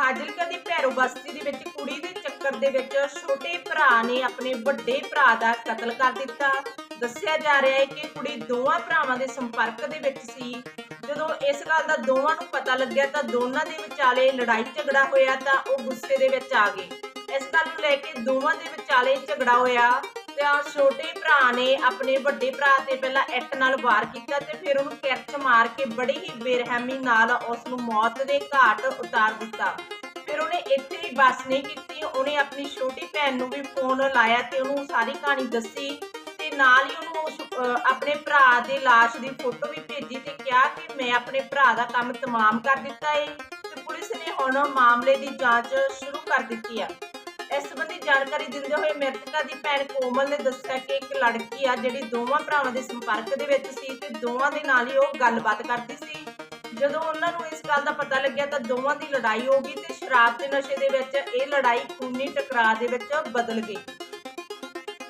ਫਾਜ਼ਿਲਕਾ ਦੀ ਭੈਰੋ ਬਸਤੀ ਦੇ ਵਿੱਚ ਕੁੜੀ ਦੇ ਚੱਕਰ ਦੇ ਵਿੱਚ ਛੋਟੇ ਭਰਾ ਨੇ ਆਪਣੇ ਵੱਡੇ ਭਰਾ ਦਾ ਕਤਲ ਕਰ ਦਿੱਤਾ। ਦੱਸਿਆ ਜਾ ਰਿਹਾ ਹੈ ਕਿ ਕੁੜੀ ਦੋਵਾਂ ਭਰਾਵਾਂ ਦੇ ਸੰਪਰਕ ਦੇ ਵਿੱਚ ਸੀ। ਜਦੋਂ ਇਸ ਗੱਲ ਦਾ ਦੋਵਾਂ ਨੂੰ ਪਤਾ ਲੱਗਿਆ ਤਾਂ ਦੋਨਾਂ ਦੇ ਵਿਚਾਲੇ ਲੜਾਈ ਝਗੜਾ ਹੋਇਆ ਤਾਂ ਉਹ ਗੁੱਸੇ ਦੇ ਵਿੱਚ ਆ ਗਏ। ਇਸ ਗੱਲ ਨੂੰ ਲੈ ਕੇ ਦੋਵਾਂ ਦੇ ਵਿਚਾਲੇ ਝਗੜਾ ਹੋਇਆ। ਤਾਂ ਛੋਟੇ ਭਰਾ ਨੇ ਆਪਣੇ ਵੱਡੇ ਭਰਾ ਤੇ ਪਹਿਲਾਂ ਇੱਟ ਨਾਲ ਵਾਰ ਕੀਤਾ ਤੇ ਫਿਰ ਉਹਨੂੰ ਕਿਰਚ ਮਾਰ ਕੇ ਬੜੀ ਹੀ ਬੇਰਹਿਮੀ ਨਾਲ ਉਸ ਨੂੰ ਮੌਤ ਦੇ ਘਾਟ ਉਤਾਰ ਦਿੱਤਾ। ਫਿਰ ਉਹਨੇ ਇੱਥੇ ਹੀ ਬਸ ਨਹੀਂ ਕੀਤੀ ਉਹਨੇ ਆਪਣੀ ਛੋਟੀ ਭੈਣ ਨੂੰ ਵੀ ਫੋਨ ਲਾਇਆ ਤੇ ਉਹਨੂੰ ਸਾਰੀ ਕਹਾਣੀ ਦੱਸੀ ਤੇ ਨਾਲ ਹੀ ਉਹਨੂੰ ਉਸ, ਆਪਣੇ ਭਰਾ ਦੇ ਲਾਸ਼ ਦੀ ਫੋਟੋ ਵੀ ਭੇਜੀ ਤੇ ਕਿਹਾ ਕਿ ਮੈਂ ਆਪਣੇ ਭਰਾ ਦਾ ਕੰਮ ਤਮਾਮ ਕਰ ਦਿੱਤਾ ਏ ਤੇ ਪੁਲਿਸ ਨੇ ਹੁਣ ਮਾਮਲੇ ਦੀ ਜਾਂਚ ਸ਼ੁਰੂ ਕਰ ਦਿੱਤੀ ਆ। ਇਸ ਸੰਬੰਧੀ ਜਾਣਕਾਰੀ ਦਿੰਦੇ ਹੋਏ ਮ੍ਰਿਤਕਾ ਦੀ ਭੈਣ ਕੋਮਲ ਨੇ ਦੱਸਿਆ ਕਿ ਇੱਕ ਲੜਕੀ ਆ ਜਿਹੜੀ ਦੋਵਾਂ ਭਰਾਵਾਂ ਦੇ ਸੰਪਰਕ ਦੇ ਵਿੱਚ ਸੀ ਤੇ ਦੋਵਾਂ ਦੇ ਨਾਲ ਹੀ ਉਹ ਗੱਲਬਾਤ ਕਰਦੀ ਸੀ। ਜਦੋਂ ਉਹਨਾਂ ਨੂੰ ਇਸ ਗੱਲ ਦਾ ਪਤਾ ਲੱਗਿਆ ਤਾਂ ਦੋਵਾਂ ਦੀ ਲੜਾਈ ਹੋ ਗਈ ਤੇ ਸ਼ਰਾਬ ਦੇ ਨਸ਼ੇ ਦੇ ਵਿੱਚ ਇਹ ਲੜਾਈ ਖੂਨੀ ਟਕਰਾਅ ਦੇ ਵਿੱਚ ਬਦਲ ਗਈ।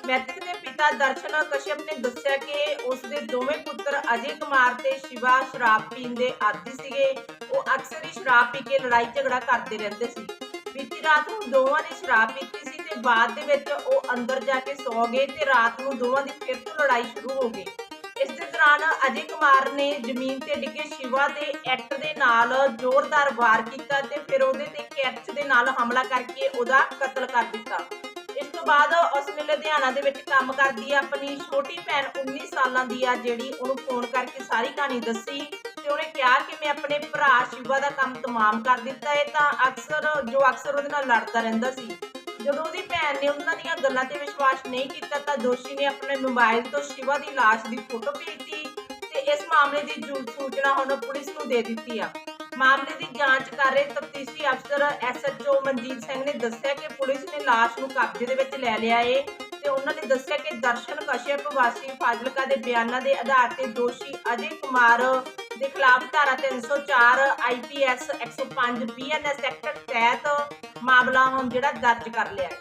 ਮ੍ਰਿਤਕ ਦੇ ਪਿਤਾ ਦਰਸ਼ਨ ਕਸ਼ਯਪ ਨੇ ਦੱਸਿਆ ਕਿ ਉਸ ਦੇ ਦੋਵੇਂ ਪੁੱਤਰ ਅਜੇ ਕੁਮਾਰ ਤੇ ਸ਼ਿਵਾ ਸ਼ਰਾਬ ਪੀਣ ਦੇ ਆਦੀ ਸੀਗੇ। ਉਹ ਅਕਸਰ ਹੀ ਸ਼ਰਾਬ ਪੀ ਕੇ ਲੜਾਈ ਝਗੜਾ ਕਰਦੇ ਰਹਿੰਦੇ ਸੀ। ਰਾਤ ਨੂੰ ਦੋਵਾਂ ਨੇ ਸ਼ਰਾਬ ਪੀਤੀ ਸੀ ਤੇ ਬਾਅਦ ਦੇ ਵਿੱਚ ਉਹ ਅੰਦਰ ਜਾ ਕੇ ਸੌ ਗਏ ਤੇ ਰਾਤ ਨੂੰ ਦੋਵਾਂ ਦੀ ਫਿਰ ਤੋਂ ਲੜਾਈ ਸ਼ੁਰੂ ਹੋ ਗਈ। ਇਸ ਦੇ ਦੌਰਾਨ ਅਜੇ ਕੁਮਾਰ ਨੇ ਜ਼ਮੀਨ ਤੇ ਡਿੱਗੇ ਸ਼ਿਵਾ ਦੇ ਐਕਟ ਦੇ ਨਾਲ ਜ਼ੋਰਦਾਰ ਵਾਰ ਕੀਤਾ ਤੇ ਫਿਰ ਉਹਦੇ ਤੇ ਕੈਚ ਦੇ ਨਾਲ ਹਮਲਾ ਕਰਕੇ ਉਹਦਾ ਕਤਲ ਕਰ ਦਿੱਤਾ। ਇਸ ਤੋਂ ਬਾਅਦ ਉਸ ਨੇ ਲੁਧਿਆਣਾ ਦੇ ਵਿੱਚ ਕੰਮ ਕਰਦੀ ਆ ਆਪਣੀ ਛੋਟੀ ਭੈਣ 19 ਸਾਲਾਂ ਦੀ ਆ, ਜਿਹੜੀ ਉਹਨੂੰ ਫੋਨ ਕਰਕੇ ਸਾਰੀ ਕਹਾਣੀ ਦੱਸੀ। ਤੇ ਉਹਨੇ ਕਿਹਾ ਕਿ ਮੈਂ ਆਪਣੇ ਭਰਾ ਸ਼ਿਵਾ ਦਾ ਕੰਮ ਤਮਾਮ ਕਰ ਦਿੱਤਾ ਹੈ ਤਾਂ ਅਕਸਰ ਜੋ ਅਕਸਰ ਉਹਦੇ ਨਾਲ ਲੜਦਾ ਰਹਿੰਦਾ ਸੀ। ਜਦੋਂ ਉਹਦੀ ਭੈਣ ਨੇ ਉਹਨਾਂ ਦੀਆਂ ਗੱਲਾਂ ਤੇ ਵਿਸ਼ਵਾਸ ਨਹੀਂ ਕੀਤਾ, ਤਾਂ ਦੋਸ਼ੀ ਨੇ ਆਪਣੇ ਮੋਬਾਈਲ ਤੋਂ ਸ਼ਿਵਾ ਦੀ ਲਾਸ਼ ਦੀ ਫੋਟੋ ਭੇਜੀ ਤੇ ਇਸ ਮਾਮਲੇ ਦੀ ਸੂਚਨਾ ਹੁਣ ਪੁਲਿਸ ਨੂੰ ਦੇ ਦਿੱਤੀ ਆ। ਮਾਮਲੇ ਦੀ ਜਾਂਚ ਕਰ ਰਹੇ ਤਫਤੀਸ਼ੀ ਅਫਸਰ ਐਸਐਚਓ ਮਨਜੀਤ ਸਿੰਘ ਨੇ ਦੱਸਿਆ ਕਿ ਪੁਲਿਸ ਨੇ ਲਾਸ਼ ਨੂੰ ਕਬਜ਼ੇ ਦੇ ਵਿੱਚ ਲੈ ਲਿਆ ਏ ਤੇ ਉਹਨਾਂ ਨੇ ਦੱਸਿਆ ਕਿ ਦਰਸ਼ਨ ਕਸ਼ਯਪ ਵਾਸੀ ਫਾਜ਼ਿਲਕਾ ਦੇ ਬਿਆਨਾਂ ਦੇ ਆਧਾਰ ਤੇ ਦੋਸ਼ੀ ਅਜੇ ਕੁਮਾਰ ਦੇ ਖਿਲਾਫ ਧਾਰਾ 304 ਆਈਪੀਐਸ 105 ਬੀਐਨਐਸ ਐਕਟ ਤਹਿਤ ਮਾਮਲਾ ਹੁਣ ਜਿਹੜਾ ਦਰਜ ਕਰ ਲਿਆ ਹੈ।